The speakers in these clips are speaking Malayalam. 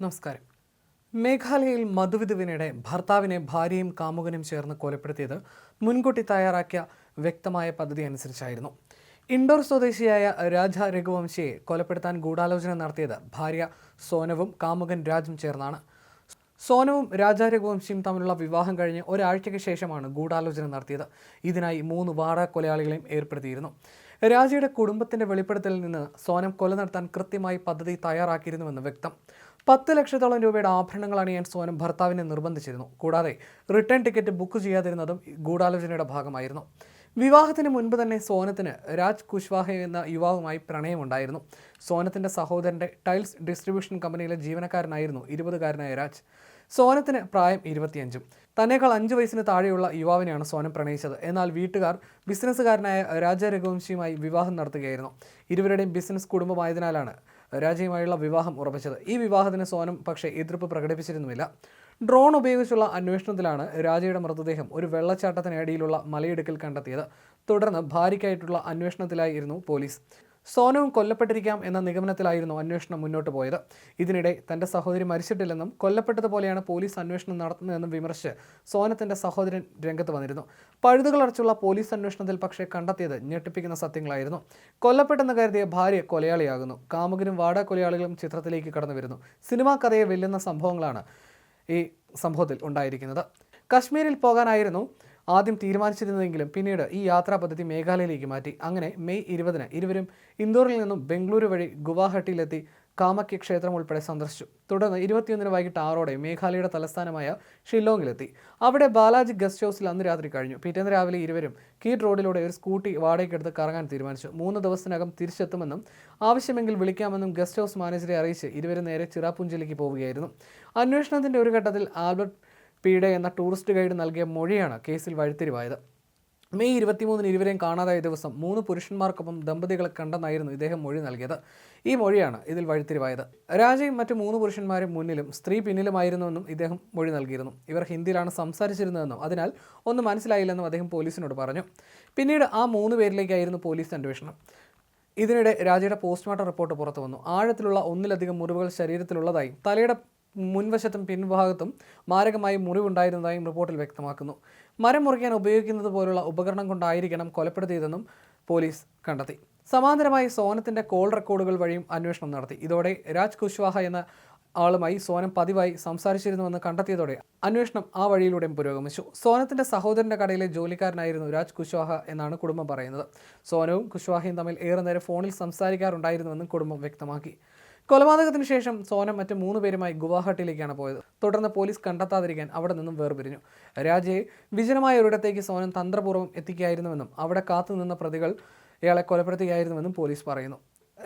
നമസ്കാരം. മേഘാലയയിൽ മധുവിധുവിനിടെ ഭർത്താവിനെ ഭാര്യയും കാമുകനും ചേർന്ന് കൊലപ്പെടുത്തിയത് മുൻകൂട്ടി തയ്യാറാക്കിയ വ്യക്തമായ പദ്ധതി അനുസരിച്ചായിരുന്നു. ഇൻഡോർ സ്വദേശിയായ രാജ രഘുവംശിയെ കൊലപ്പെടുത്താൻ ഗൂഢാലോചന നടത്തിയത് ഭാര്യ സോനവും കാമുകൻ രാജും ചേർന്നാണ്. സോനവും രാജ രഘുവംശിയും തമ്മിലുള്ള വിവാഹം കഴിഞ്ഞ് ഒരാഴ്ചയ്ക്ക് ശേഷമാണ് ഗൂഢാലോചന നടത്തിയത്. ഇതിനായി മൂന്ന് വാടക കൊലയാളികളെയും ഏർപ്പെടുത്തിയിരുന്നു. രാജയുടെ കുടുംബത്തിന്റെ വെളിപ്പെടുത്തലിൽ നിന്ന് സോനം കൊല നടത്താൻ കൃത്യമായി പദ്ധതി തയ്യാറാക്കിയിരുന്നുവെന്ന് വ്യക്തം. പത്ത് ലക്ഷത്തോളം രൂപയുടെ ആഭരണങ്ങൾ അണിയാൻ സോനം ഭർത്താവിനെ നിർബന്ധിച്ചിരുന്നു കൂടാതെ റിട്ടേൺ ടിക്കറ്റ് ബുക്ക് ചെയ്യാതിരുന്നതും ഗൂഢാലോചനയുടെ ഭാഗമായിരുന്നു. വിവാഹത്തിന് മുൻപ് തന്നെ സോനത്തിന് രാജ് കുശ്വാഹ എന്ന യുവാവുമായി പ്രണയമുണ്ടായിരുന്നു. സോനത്തിന്റെ സഹോദരന്റെ ടൈൽസ് ഡിസ്ട്രിബ്യൂഷൻ കമ്പനിയിലെ ജീവനക്കാരനായിരുന്നു ഇരുപതുകാരനായ രാജ്. സോനത്തിന് പ്രായം ഇരുപത്തിയഞ്ചും. തന്നേക്കാൾ അഞ്ച് വയസ്സിന് താഴെയുള്ള യുവാവിനെയാണ് സോനം പ്രണയിച്ചത്. എന്നാൽ വീട്ടുകാർ ബിസിനസ്സുകാരനായ രാജ രഘുവംശിയുമായി വിവാഹം നടത്തുകയായിരുന്നു. ഇരുവരുടെയും ബിസിനസ് കുടുംബമായതിനാലാണ് രാജയുമായുള്ള വിവാഹം ഉറപ്പിച്ചത്. ഈ വിവാഹത്തിന് സോനം പക്ഷേ എതിർപ്പ് പ്രകടിപ്പിച്ചിരുന്നുമില്ല. ഡ്രോൺ ഉപയോഗിച്ചുള്ള അന്വേഷണത്തിലാണ് രാജയുടെ മൃതദേഹം ഒരു വെള്ളച്ചാട്ടത്തിനടിയിലുള്ള മലയിടുക്കിൽ കണ്ടെത്തിയത്. തുടർന്ന് ഭാര്യയ്ക്കായിട്ടുള്ള അന്വേഷണത്തിലായിരുന്നു പോലീസ്. സോനവും കൊല്ലപ്പെട്ടിരിക്കാം എന്ന നിഗമനത്തിലായിരുന്നു അന്വേഷണം മുന്നോട്ട് പോയത്. ഇതിനിടെ തന്റെ സഹോദരി മരിച്ചിട്ടില്ലെന്നും കൊല്ലപ്പെട്ടതുപോലെയാണ് പോലീസ് അന്വേഷണം നടത്തുന്നതെന്നും വിമർശിച്ച് സോനത്തിന്റെ സഹോദരൻ രംഗത്ത് വന്നിരുന്നു. പഴുതുകളടച്ചുള്ള പോലീസ് അന്വേഷണത്തിൽ പക്ഷേ കണ്ടെത്തിയത് ഞെട്ടിപ്പിക്കുന്ന സത്യങ്ങളായിരുന്നു. കൊല്ലപ്പെട്ടെന്ന് കരുതിയ ഭാര്യ കൊലയാളിയാകുന്നു. കാമുകനും വാട കൊലയാളികളും ചിത്രത്തിലേക്ക് കടന്നു വരുന്നു. സിനിമാ കഥയെ വെല്ലുന്ന സംഭവങ്ങളാണ് ഈ സംഭവത്തിൽ ഉണ്ടായിരിക്കുന്നത്. കശ്മീരിൽ പോകാനായിരുന്നു ആദ്യം തീരുമാനിച്ചിരുന്നതെങ്കിലും പിന്നീട് ഈ യാത്രാ പദ്ധതി മേഘാലയയിലേക്ക് മാറ്റി. അങ്ങനെ മെയ് ഇരുപതിന് ഇരുവരും ഇൻഡോറിൽ നിന്നും ബംഗളൂരു വഴി ഗുവാഹട്ടിയിലെത്തി കാമക്യ ക്ഷേത്രം ഉൾപ്പെടെ സന്ദർശിച്ചു. തുടർന്ന് ഇരുപത്തിയൊന്നിന് വൈകിട്ട് ആറോടെ മേഘാലയയുടെ തലസ്ഥാനമായ ഷില്ലോങ്ങിലെത്തി. അവിടെ ബാലാജി ഗസ്റ്റ് ഹൗസിൽ അന്ന് രാത്രി കഴിഞ്ഞു. പിറ്റേന്ന് രാവിലെ ഇരുവരും കീഡ് റോഡിലൂടെ ഒരു സ്കൂട്ടി വാടകയ്ക്കെടുത്ത് കറങ്ങാൻ തീരുമാനിച്ചു. മൂന്ന് ദിവസത്തിനകം തിരിച്ചെത്തുമെന്നും ആവശ്യമെങ്കിൽ വിളിക്കാമെന്നും ഗസ്റ്റ് ഹൗസ് മാനേജറെ അറിയിച്ച് ഇരുവരും നേരെ ചിറാപുഞ്ചിലേക്ക് പോവുകയായിരുന്നു. അന്വേഷണത്തിന്റെ ഒരു ഘട്ടത്തിൽ ആൽബർട്ട് പീഡെ എന്ന ടൂറിസ്റ്റ് ഗൈഡ് നൽകിയ മൊഴിയാണ് കേസിൽ വഴിത്തിരിവായത്. മെയ് ഇരുപത്തിമൂന്നിന് ഇരുവരെയും കാണാതായ ദിവസം മൂന്ന് പുരുഷന്മാർക്കൊപ്പം ദമ്പതികളെ കണ്ടെന്നായിരുന്നു ഇദ്ദേഹം മൊഴി നൽകിയത്. ഈ മൊഴിയാണ് ഇതിൽ വഴിത്തിരിവായത്. രാജയും മറ്റു മൂന്ന് പുരുഷന്മാരും മുന്നിലും സ്ത്രീ പിന്നിലുമായിരുന്നുവെന്നും ഇദ്ദേഹം മൊഴി നൽകിയിരുന്നു. ഇവർ ഹിന്ദിയിലാണ് സംസാരിച്ചിരുന്നതെന്നും അതിനാൽ ഒന്നും മനസ്സിലായില്ലെന്നും അദ്ദേഹം പോലീസിനോട് പറഞ്ഞു. പിന്നീട് ആ മൂന്ന് പേരിലേക്കായിരുന്നു പോലീസ് അന്വേഷണം. ഇതിനിടെ രാജയുടെ പോസ്റ്റ്മോർട്ടം റിപ്പോർട്ട് പുറത്തു വന്നു ആഴത്തിലുള്ള ഒന്നിലധികം മുറിവുകൾ ശരീരത്തിലുള്ളതായും തലയുടെ മുൻവശത്തും പിൻഭാഗത്തും മാരകമായി മുറിവുണ്ടായിരുന്നതായും റിപ്പോർട്ടിൽ വ്യക്തമാക്കുന്നു. മരം മുറിക്കാൻ ഉപയോഗിക്കുന്നത് പോലുള്ള ഉപകരണം കൊണ്ടായിരിക്കണം കൊലപ്പെടുത്തിയതെന്നും പോലീസ് കണ്ടെത്തി. സമാന്തരമായി സോനത്തിന്റെ കോൾ റെക്കോർഡുകൾ വഴിയും അന്വേഷണം നടത്തി. ഇതോടെ രാജ് കുശ്വാഹ എന്ന ആളുമായി സോനം പതിവായി സംസാരിച്ചിരുന്നുവെന്ന് കണ്ടെത്തിയതോടെ അന്വേഷണം ആ വഴിയിലൂടെ പുരോഗമിച്ചു. സോനത്തിന്റെ സഹോദരന്റെ കടയിലെ ജോലിക്കാരനായിരുന്നു രാജ് കുശ്വാഹ എന്നാണ് കുടുംബം പറയുന്നത്. സോനവും കുശ്വാഹയും തമ്മിൽ ഏറെ നേരം ഫോണിൽ സംസാരിക്കാറുണ്ടായിരുന്നുവെന്നും കുടുംബം വ്യക്തമാക്കി. കൊലപാതകത്തിന് ശേഷം സോനം മറ്റ് മൂന്ന് പേരുമായി ഗുവാഹട്ടിയിലേക്കാണ് പോയത്. തുടർന്ന് പോലീസ് കണ്ടെത്താതിരിക്കാൻ അവിടെ നിന്നും വേർപിരിഞ്ഞു. രാജയെ വിജനമായ ഒരിടത്തേക്ക് സോനം തന്ത്രപൂർവം എത്തിക്കുകയായിരുന്നുവെന്നും അവിടെ കാത്തുനിന്ന പ്രതികൾ ഇയാളെ കൊലപ്പെടുത്തുകയായിരുന്നുവെന്നും പോലീസ് പറയുന്നു.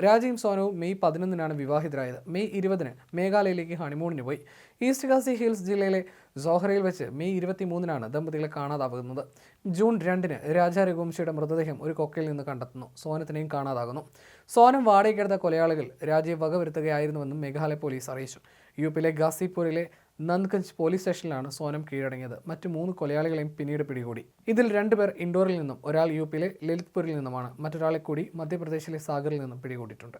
രാജയും സോനവും മെയ് പതിനൊന്നിനാണ് വിവാഹിതരായത്. മെയ് ഇരുപതിന് മേഘാലയയിലേക്ക് ഹണിമൂണിന് പോയി. ഈസ്റ്റ് കാസി ഹിൽസ് ജില്ലയിലെ സോഹറയിൽ വെച്ച് മെയ് ഇരുപത്തി മൂന്നിനാണ് ദമ്പതികളെ കാണാതാവുന്നത് ജൂൺ രണ്ടിന് രാജാ രഘുവംശിയുടെ മൃതദേഹം ഒരു കൊക്കയിൽ നിന്ന് കണ്ടെത്തുന്നു. സോനത്തിനെയും കാണാതാകുന്നു. സോനം വാടകയ്ക്കെടുത്ത കൊലയാളികൾ രാജയെ വകവരുത്തുകയായിരുന്നുവെന്നും മേഘാലയ പോലീസ് അറിയിച്ചു. യു പിയിലെ ഗാസിപൂരിലെ നന്ദ്ഗഞ്ച് പോലീസ് സ്റ്റേഷനിലാണ് സോനം കീഴടങ്ങിയത്. മറ്റു മൂന്ന് കൊലയാളികളെയും പിന്നീട് പിടികൂടി. ഇതിൽ രണ്ടുപേർ ഇൻഡോറിൽ നിന്നും ഒരാൾ യു പിയിലെ ലളിത്പൂരിൽ നിന്നുമാണ്. മറ്റൊരാളെ കൂടി മധ്യപ്രദേശിലെ സാഗറിൽ നിന്നും പിടികൂടിയിട്ടുണ്ട്.